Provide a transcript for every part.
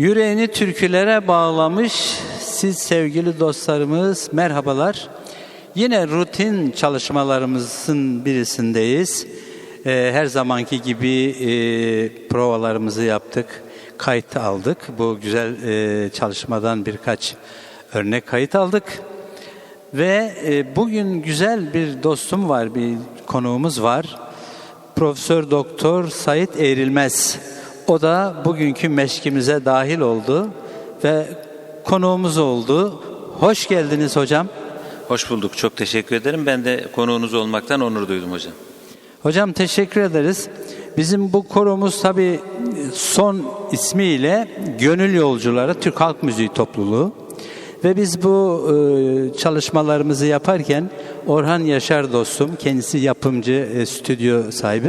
Yüreğini türkülere bağlamış siz sevgili dostlarımız merhabalar. Yine rutin çalışmalarımızın birisindeyiz. Ee, her zamanki gibi e, provalarımızı yaptık, kayıt aldık. Bu güzel e, çalışmadan birkaç örnek kayıt aldık. Ve e, bugün güzel bir dostum var, bir konuğumuz var. Profesör Doktor Sait Eğrilmez. O da bugünkü meşkimize dahil oldu ve konuğumuz oldu. Hoş geldiniz hocam. Hoş bulduk. Çok teşekkür ederim. Ben de konuğunuz olmaktan onur duydum hocam. Hocam teşekkür ederiz. Bizim bu koromuz tabii son ismiyle Gönül Yolcuları Türk Halk Müziği Topluluğu. Ve biz bu e, çalışmalarımızı yaparken Orhan Yaşar dostum, kendisi yapımcı, e, stüdyo sahibi.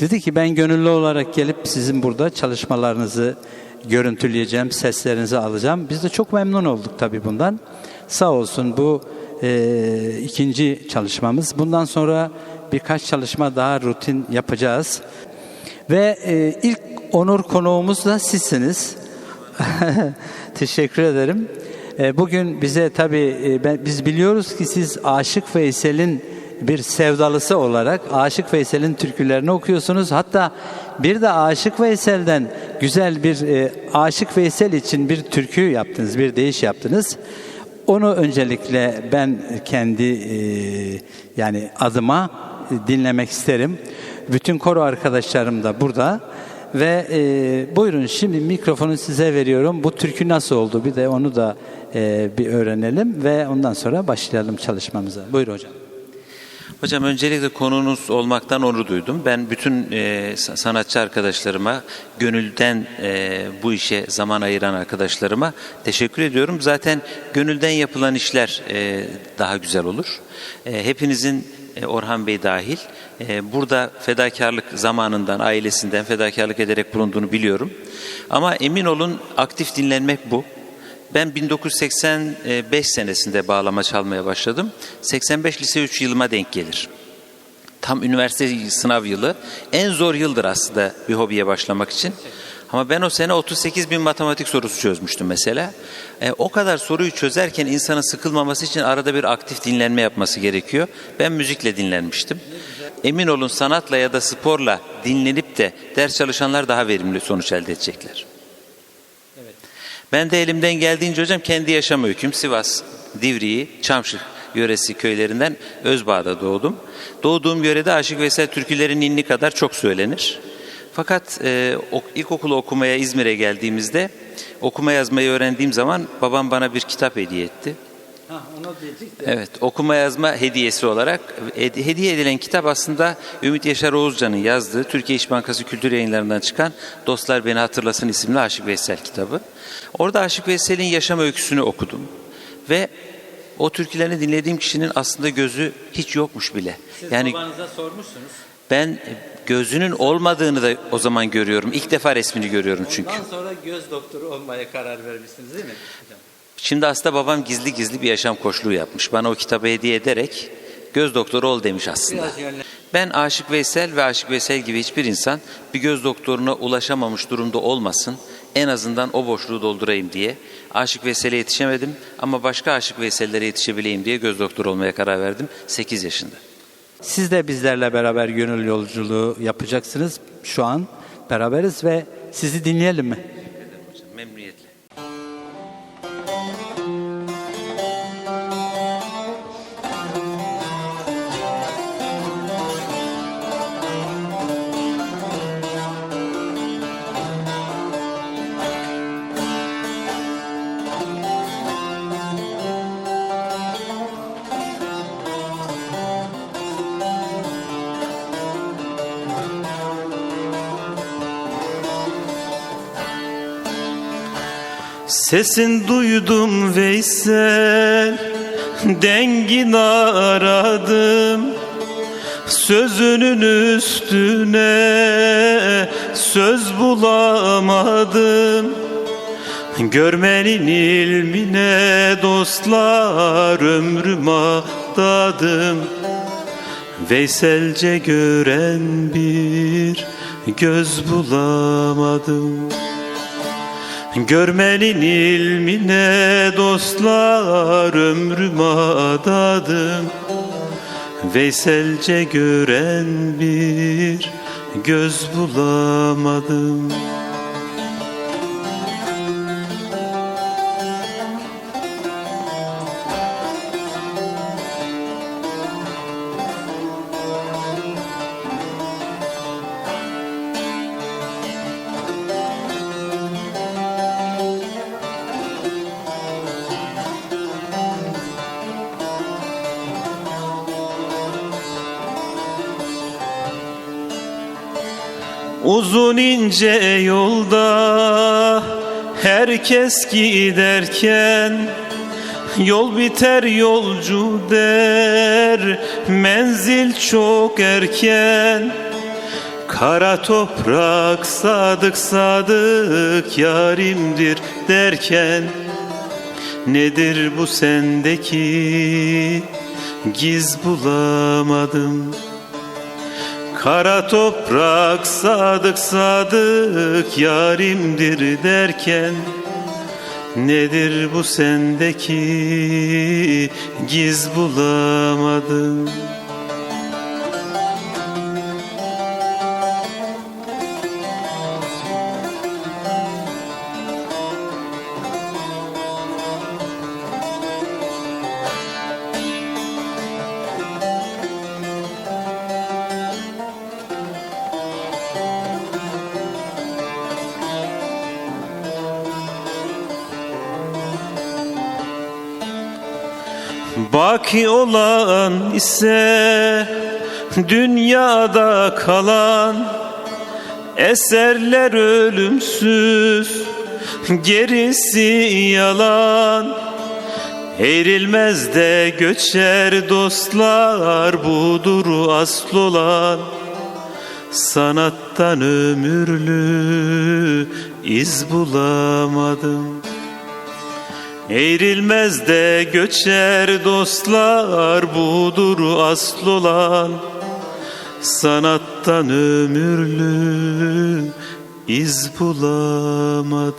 Dedi ki ben gönüllü olarak gelip sizin burada çalışmalarınızı görüntüleyeceğim, seslerinizi alacağım. Biz de çok memnun olduk tabii bundan. Sağ olsun bu e, ikinci çalışmamız. Bundan sonra birkaç çalışma daha rutin yapacağız. Ve e, ilk onur konuğumuz da sizsiniz. Teşekkür ederim. E, bugün bize tabii e, ben, biz biliyoruz ki siz Aşık Veysel'in bir sevdalısı olarak Aşık Veysel'in türkülerini okuyorsunuz. Hatta bir de Aşık Veysel'den güzel bir e, Aşık Veysel için bir türkü yaptınız, bir deyiş yaptınız. Onu öncelikle ben kendi e, yani adıma dinlemek isterim. Bütün koro arkadaşlarım da burada. Ve e, buyurun şimdi mikrofonu size veriyorum. Bu türkü nasıl oldu? Bir de onu da e, bir öğrenelim ve ondan sonra başlayalım çalışmamıza. Buyurun hocam. Hocam öncelikle konuğunuz olmaktan onur duydum. Ben bütün e, sanatçı arkadaşlarıma, gönülden e, bu işe zaman ayıran arkadaşlarıma teşekkür ediyorum. Zaten gönülden yapılan işler e, daha güzel olur. E, hepinizin e, Orhan Bey dahil e, burada fedakarlık zamanından, ailesinden fedakarlık ederek bulunduğunu biliyorum. Ama emin olun aktif dinlenmek bu. Ben 1985 senesinde bağlama çalmaya başladım. 85 lise 3 yılıma denk gelir. Tam üniversite sınav yılı. En zor yıldır aslında bir hobiye başlamak için. Ama ben o sene 38 bin matematik sorusu çözmüştüm mesela. E, o kadar soruyu çözerken insanın sıkılmaması için arada bir aktif dinlenme yapması gerekiyor. Ben müzikle dinlenmiştim. Emin olun sanatla ya da sporla dinlenip de ders çalışanlar daha verimli sonuç elde edecekler. Ben de elimden geldiğince hocam kendi yaşam öyküm Sivas, Divriği, Çamşık yöresi köylerinden Özbağ'da doğdum. Doğduğum yörede Aşık Veysel türkülerin inni kadar çok söylenir. Fakat e, ok, ilkokulu okumaya İzmir'e geldiğimizde okuma yazmayı öğrendiğim zaman babam bana bir kitap hediye etti. Ha, onu diyecek Evet, okuma yazma hediyesi olarak hediye edilen kitap aslında Ümit Yaşar Oğuzcan'ın yazdığı Türkiye İş Bankası Kültür Yayınları'ndan çıkan Dostlar Beni Hatırlasın isimli Aşık Veysel kitabı. Orada Aşık Veysel'in yaşam öyküsünü okudum ve o türkülerini dinlediğim kişinin aslında gözü hiç yokmuş bile. Siz yani babanıza sormuşsunuz. ben gözünün olmadığını da o zaman görüyorum. İlk defa resmini görüyorum çünkü. Ondan sonra göz doktoru olmaya karar vermişsiniz değil mi? Şimdi aslında babam gizli gizli bir yaşam koçluğu yapmış. Bana o kitabı hediye ederek göz doktoru ol demiş aslında. Ben Aşık Veysel ve Aşık Veysel gibi hiçbir insan bir göz doktoruna ulaşamamış durumda olmasın. En azından o boşluğu doldurayım diye. Aşık Veysel'e yetişemedim ama başka Aşık Veysel'lere yetişebileyim diye göz doktoru olmaya karar verdim 8 yaşında. Siz de bizlerle beraber gönül yolculuğu yapacaksınız. Şu an beraberiz ve sizi dinleyelim mi? Sesin duydum Veysel Dengin aradım. Sözünün üstüne söz bulamadım. Görmenin ilmine dostlar ömrüm adadım Veyselce gören bir göz bulamadım Görmenin ilmine dostlar ömrümü adadım. Veyselce gören bir göz bulamadım Uzun ince yolda herkes giderken Yol biter yolcu der menzil çok erken. Kara toprak sadık sadık yarimdir derken Nedir bu sendeki giz bulamadım Kara toprak sadık sadık yarimdir derken Nedir bu sendeki giz bulamadım Baki olan ise dünyada kalan eserler ölümsüz gerisi yalan. Eğrilmez de göçer dostlar budur asıl olan Sanattan ömürlü iz bulamadım Eğrilmez de göçer dostlar budur asıl olan. Sanattan ömürlü iz bulamadım